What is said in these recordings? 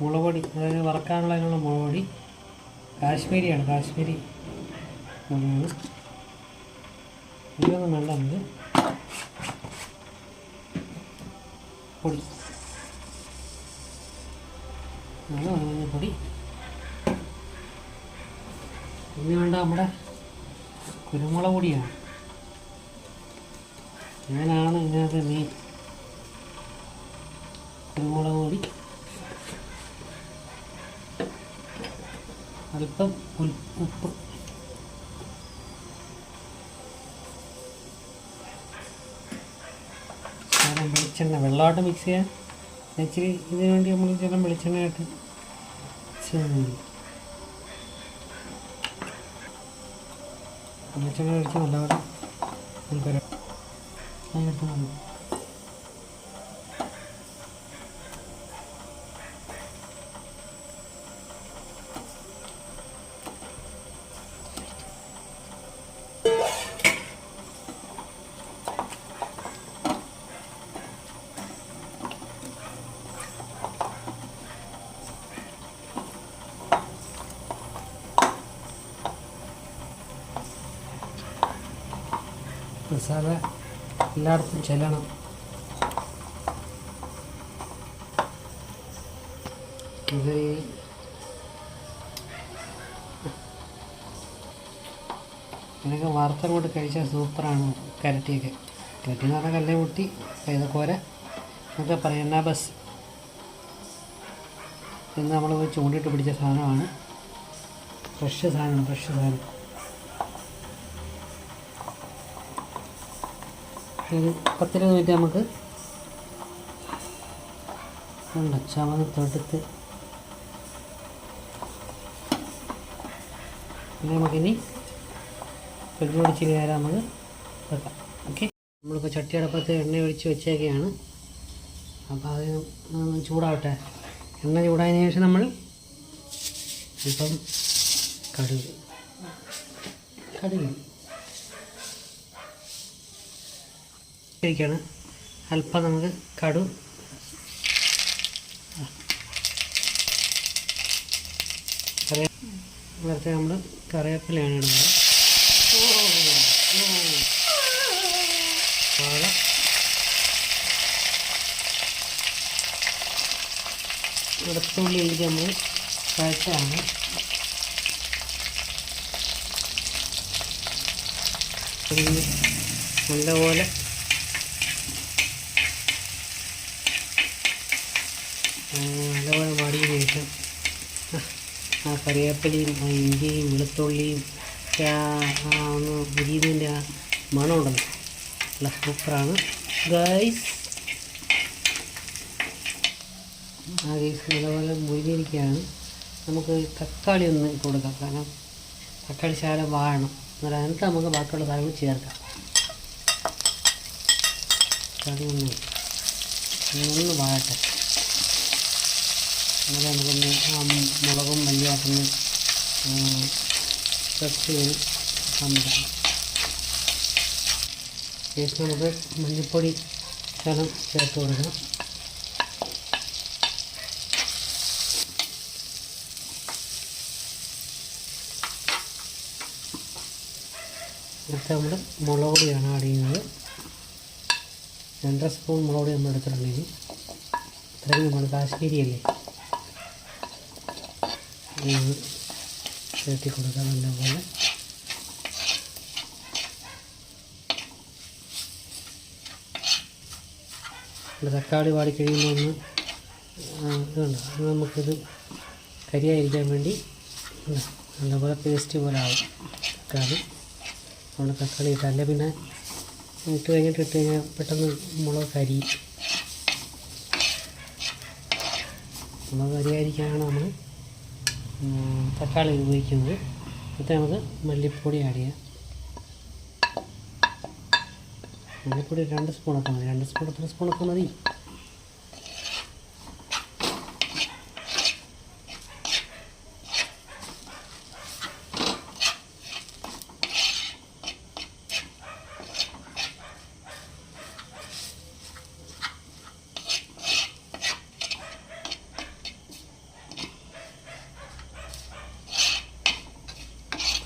മുളക് പൊടി അതായത് വറക്കാനുള്ള അതിനുള്ള മുളപൊടി കാശ്മീരിയാണ് കാശ്മീരി ഇതൊന്നും വേണ്ട നമുക്ക് പൊടി. പൊടി ഇന്ന് ഇനി വേണ്ട നമ്മുടെ കുരുമുളക് പൊടിയാണ്. ഇങ്ങനെയാണ് ഇതിനകത്ത് മെയിൻ കുരുമുളക് പൊടി അല്പം ഉപ്പ്. ശകലം വെളിച്ചെണ്ണ വെള്ളമായിട്ട് മിക്സ് ചെയ്യാൻ. ഇച്ചിരി ഇതിനു വേണ്ടി നമ്മൾ ചെറിയ വെളിച്ചെണ്ണയായിട്ട് വെളിച്ചെണ്ണ ഒഴിച്ച് നല്ലപോലെ നമുക്കൊരു മസാല എല്ലായിടത്തും ചെല്ലണം. ഇത് ഈ ഇതൊക്കെ വറുത്തങ്ങോട്ട് കഴിച്ചാൽ സൂപ്പറാണ് കരട്ടിയൊക്കെ. കരട്ടി എന്ന് പറഞ്ഞാൽ കല്ലേ കൂട്ടി കൈതക്കോര എന്നൊക്കെ പറയുന്ന ബസ്? ഇന്ന് നമ്മൾ ചൂണ്ടിട്ട് പിടിച്ച സാധനമാണ്. ഫ്രഷ് സാധനമാണ് ഫ്രഷ് സാധനം. ഒരു പത്തിരുപത് മിനിറ്റ് നമുക്ക് ചമന്ന് തൊടുത്ത്. പിന്നെ നമുക്കിനി പെട്രോൾ ഇച്ചിരി നേരം നമുക്ക് വെക്കാം. ഓക്കെ? നമ്മളിപ്പോൾ ചട്ടിയടപ്പത്ത് എണ്ണ ഒഴിച്ച് വെച്ചേക്കെയാണ്. അപ്പോൾ അത് ചൂടാവട്ടെ. എണ്ണ ചൂടായതിനു ശേഷം നമ്മൾ ഇപ്പം കടുക്. കടുക്. കഴിക്കാണ് അല്പം നമുക്ക് കടു. കറിയ നേരത്തെ നമ്മൾ കറിവേപ്പിലയാണ് ഇടുന്നത്. വാഴ വെളുത്തുള്ളി ഇഞ്ചി നമ്മൾ കഴിച്ചാണ് നല്ലപോലെ ആ, വാടിയതിന് ശേഷം. ആ, കറിവേപ്പിലയും ആ ഇഞ്ചിയും വെളുത്തുള്ളിയും ഒക്കെ ആ ഒന്ന് ഉരിയുന്നതിന്റെ ആ മണമുണ്ടല്ലോ. നല്ല സൂപ്പറാണ്. ഗൈസ് ആ ഗൈസ് നല്ലപോലെ മുരിഞ്ഞിരിക്കുകയാണ്. നമുക്ക് തക്കാളി ഒന്ന് കൊടുക്കാം. കാരണം തക്കാളി ശാലം വാഴണം. എന്നാൽ എന്നിട്ട് നമുക്ക് ബാക്കിയുള്ള സാധനങ്ങൾ ചേർക്കാം. തക്കാളി ഒന്ന് ഒന്ന് വാഴട്ടെ. അങ്ങനെ നമുക്കൊന്ന് ആ മുളകും മല്ലിയാട്ടൊന്ന് ടെസ്റ്റ് ചെയ്ത് സമ്മതിക്കണം ശേഷം നമുക്ക് മഞ്ഞൾപ്പൊടി ശകലം ചേർത്ത് കൊടുക്കാം. അടുത്ത നമ്മൾ മുളക് പൊടിയാണ് ആഡ് ചെയ്യുന്നത്. രണ്ടര സ്പൂൺ മുളക് പൊടി നമ്മൾ എടുത്തിട്ടുണ്ട് ഇനി. ഇത്രയും നമ്മൾ കാശ്മീരി അല്ലേ? ഇത് ചേർത്തി കൊടുക്കാം നല്ലപോലെ തക്കാളി വാടി കഴിയുമ്പോൾ ഒന്ന് ഇതുണ്ട്? അത് നമുക്കിത് കരിയായിരിക്കാൻ വേണ്ടി നല്ലപോലെ പേസ്റ്റ് പോലെ ആവും തക്കാളി. അതുകൊണ്ട് തക്കാളി ഇട്ട്. ഇട്ടല്ല പിന്നെ ഇട്ട് കഴിഞ്ഞിട്ട് ഇട്ട് കഴിഞ്ഞാൽ പെട്ടെന്ന് മുളക് കരി മുളക് കരിയായിരിക്കാനാണ് നമ്മൾ തക്കാളി ഉപയോഗിക്കുന്നത്. എന്നിട്ട് നമുക്ക് മല്ലിപ്പൊടി ആഡ് ചെയ്യാം. മല്ലിപ്പൊടി രണ്ട് സ്പൂണൊക്കെ മതി. രണ്ട് സ്പൂൺ എത്ര സ്പൂണൊക്കെ മതി?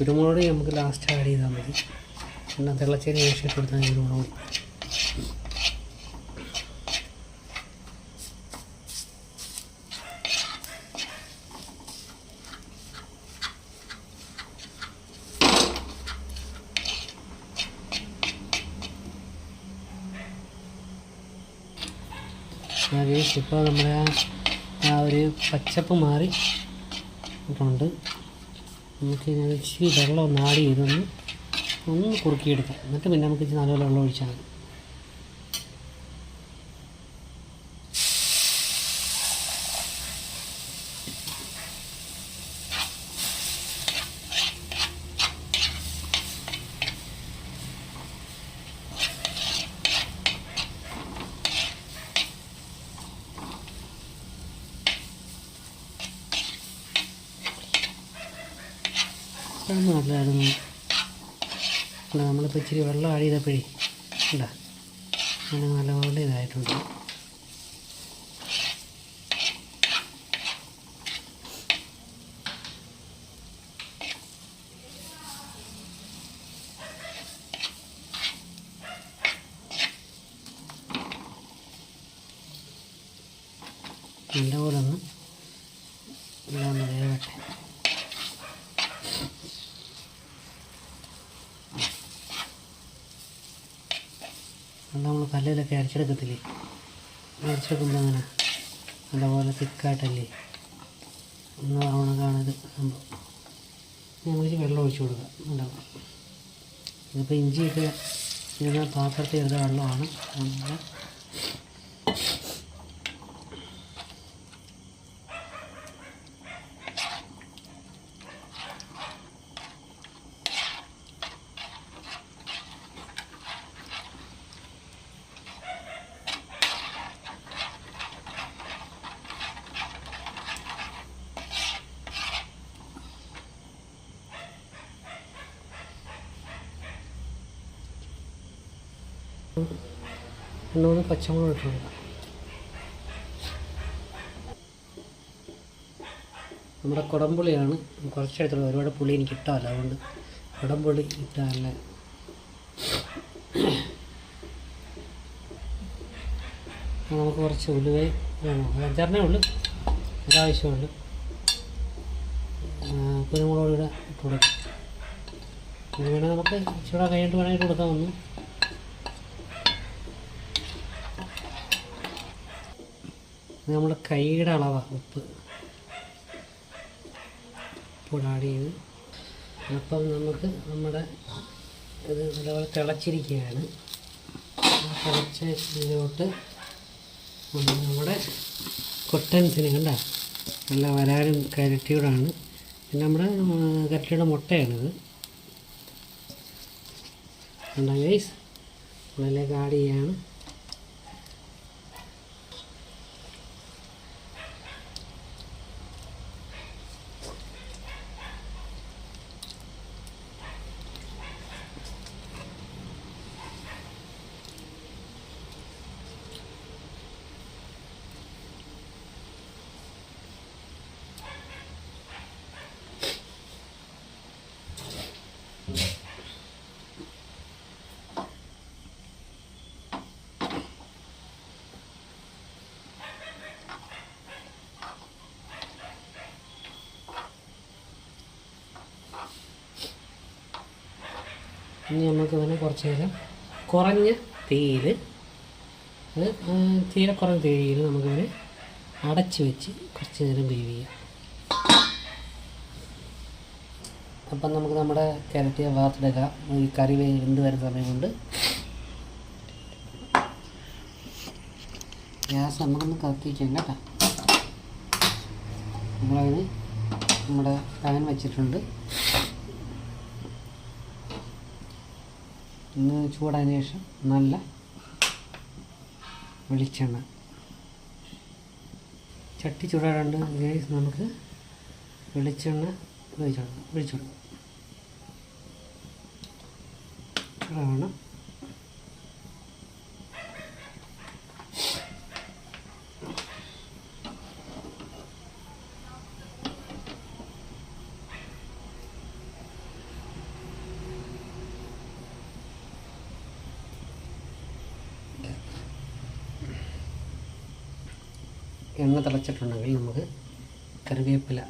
കുരുമുളക് നമുക്ക് ലാസ്റ്റ് ആഡ് ചെയ്താൽ മതി. പിന്നെ തിളച്ചതിന് ശേഷം ഇട്ട് കൊടുത്താൽ കുരുമുളക് ഇപ്പോൾ നമ്മുടെ ആ ഒരു പച്ചപ്പ് മാറി ഇട്ടുണ്ട്. നമുക്ക് ഇതിന് ഇച്ചിരി വെള്ളം ഒന്ന് ആഡ് ചെയ്തൊന്ന് ഒന്ന് കുറുക്കിയെടുക്കാം. എന്നിട്ട് പിന്നെ നമുക്ക് ഇച്ചിരി നല്ലപോലെ വെള്ളം ഒഴിച്ചാൽ മതി. അതൊന്നും നല്ലതായിരുന്നു അല്ല നമ്മളിപ്പോൾ ഇച്ചിരി വെള്ളം ആഡ് ചെയ്തപ്പോഴേ അല്ല അങ്ങനെ നല്ലപോലെ ഇതായിട്ടുണ്ട്. നല്ലപോലെ ഒന്ന് എല്ലാം വേവട്ടെ അത് നമ്മൾ കല്ലിലൊക്കെ അരച്ചെടുക്കത്തില്ലേ? അരച്ചെടുക്കുമ്പോൾ അങ്ങനെ നല്ലപോലെ തിക്കായിട്ടല്ലേ? ഒന്ന് ഉണക്കാണിത് സംഭവം. നമുക്ക് വെള്ളം ഒഴിച്ചു കൊടുക്കാം. ഉണ്ടാവും ഇതിപ്പോൾ ഇഞ്ചിയൊക്കെ ഇരുന്ന പാത്രത്തിൽ എടുത്ത വെള്ളമാണ്. നമ്മൾ രണ്ട് പച്ചമുളക് ഇട്ട്. കൊടുക്കാം നമ്മുടെ കുടംപുളിയാണ് കുറച്ചെടുത്തുള്ള ഒരുപാട് പുളി എനിക്ക് ഇഷ്ടമല്ല അതുകൊണ്ട് കുടംപുളി ഇട്ടാൽ നമുക്ക് കുറച്ച് ഉലുവേ വേണം. അഞ്ചാറിനേ ഉള്ളൂ. ഒരാവശ്യമുള്ളു. കുരുമുളക് കൂടെ ഇട്ട് കൊടുക്കാം. വേണമെങ്കിൽ നമുക്ക് ചൂടാ കഴിഞ്ഞിട്ട് വേണമെങ്കിൽ കൊടുക്കാൻ കൊടുക്കാം. ഒന്ന് നമ്മുടെ കൈയുടെ അളവാണ് ഉപ്പ്. ഉപ്പ് ആഡ് ചെയ്ത്. അപ്പം നമുക്ക് നമ്മുടെ ഇത് നല്ലപോലെ തിളച്ചിരിക്കുകയാണ്. തിളച്ച ഇതിലോട്ട് നമ്മുടെ കൊട്ടൻസിന് കണ്ട? നല്ല വരാലും കരട്ടിയോടാണ്. പിന്നെ നമ്മുടെ കരട്ടിയുടെ മുട്ടയാണിത്. കണ്ട ഗൈസ് അതിലേക്ക് ആഡ് ചെയ്യാണ്. ഇനി നമുക്ക് തന്നെ കുറച്ച് നേരം കുറഞ്ഞ തീയിൽ തീരെ കുറഞ്ഞ തീയിൽ നമുക്കിതിനെ അടച്ച് വെച്ച് കുറച്ച് നേരം വേവ് ചെയ്യാം. അപ്പം നമുക്ക് നമ്മുടെ കിരട്ടിയ വാർത്തെടുക്കാം ഈ കറി വേണ്ട വരുന്ന സമയം കൊണ്ട് ഗ്യാസ് നമുക്കൊന്ന് കത്തിക്കാം കേട്ടോ. നമ്മളതിന് നമ്മുടെ പാൻ വെച്ചിട്ടുണ്ട്. ഇന്ന് ചൂടായതിനു ശേഷം നല്ല വെളിച്ചെണ്ണ. ചട്ടി ചൂടാറുണ്ട് ഗേസ് നമുക്ക് വെളിച്ചെണ്ണ ഒഴിച്ചു കൊടുക്കാം ഒഴിച്ചു എണ്ണ തിളച്ചിട്ടുണ്ടെങ്കിൽ നമുക്ക് കറിവേപ്പില.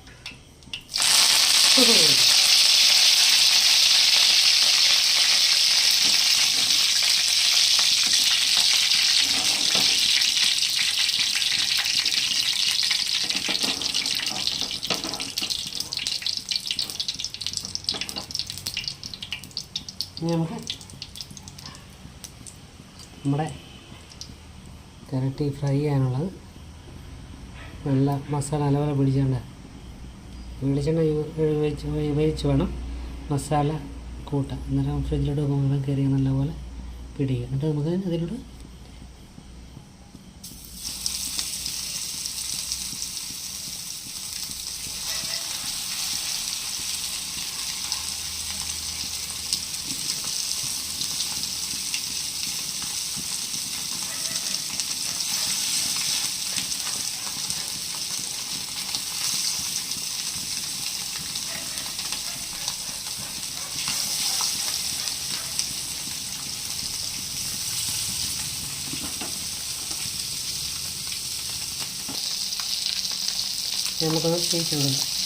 ഇനി നമുക്ക് നമ്മുടെ കരട്ടി ഫ്രൈ ചെയ്യാനുള്ളത് നല്ല മസാല നല്ലപോലെ പിടിച്ചേണ്ട വെളിച്ചെണ്ണ ഉപയോഗിച്ച് ഉപയോഗിച്ച് വേണം മസാല കൂട്ടാം അന്നേരം ഫ്രിഡ്ജിലോട്ട് പോകുമ്പോൾ കയറി നല്ലപോലെ പിടിക്കുക എന്നിട്ട് നമുക്ക് അതിലോട്ട് നമുക്കൊന്ന് തിരിച്ചു കൊടുക്കാം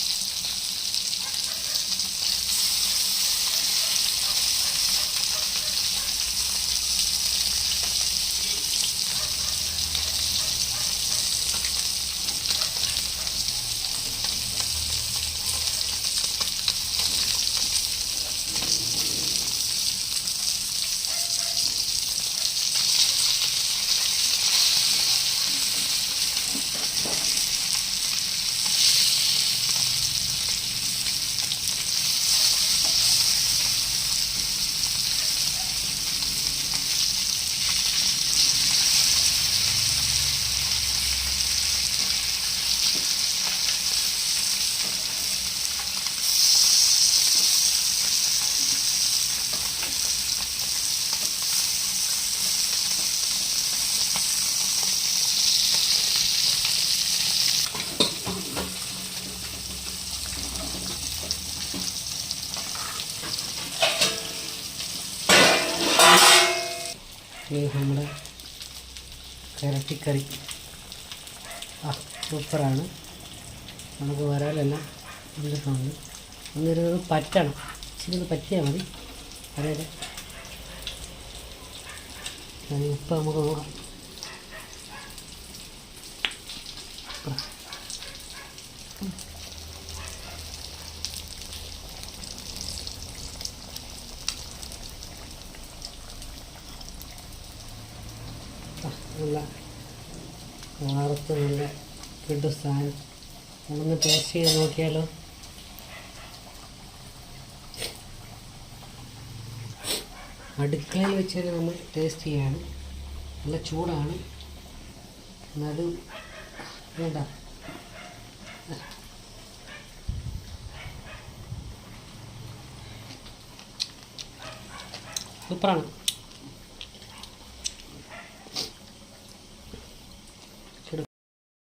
നമ്മുടെ കരട്ടിക്കറി ആ സൂപ്പറാണ്. നമുക്ക് വരാലെല്ലാം വന്നിട്ടുണ്ട്. ഒന്നിരുന്നത് പറ്റണം. ഇച്ചിരി ഒന്ന് പറ്റിയാൽ മതി. അതായത് ഇപ്പം നമുക്ക് നോക്കാം. ആ, നല്ല വാർത്ത് നല്ല കിട്ടു സാധനം. നമ്മളൊന്ന് ടേസ്റ്റ് ചെയ്ത് നോക്കിയാലോ? അടുക്കളയിൽ വെച്ച് തന്നെ നമ്മൾ ടേസ്റ്റ് ചെയ്യാണ്. നല്ല ചൂടാണ്. എന്നാലും വേണ്ട. സൂപ്പറാണ്.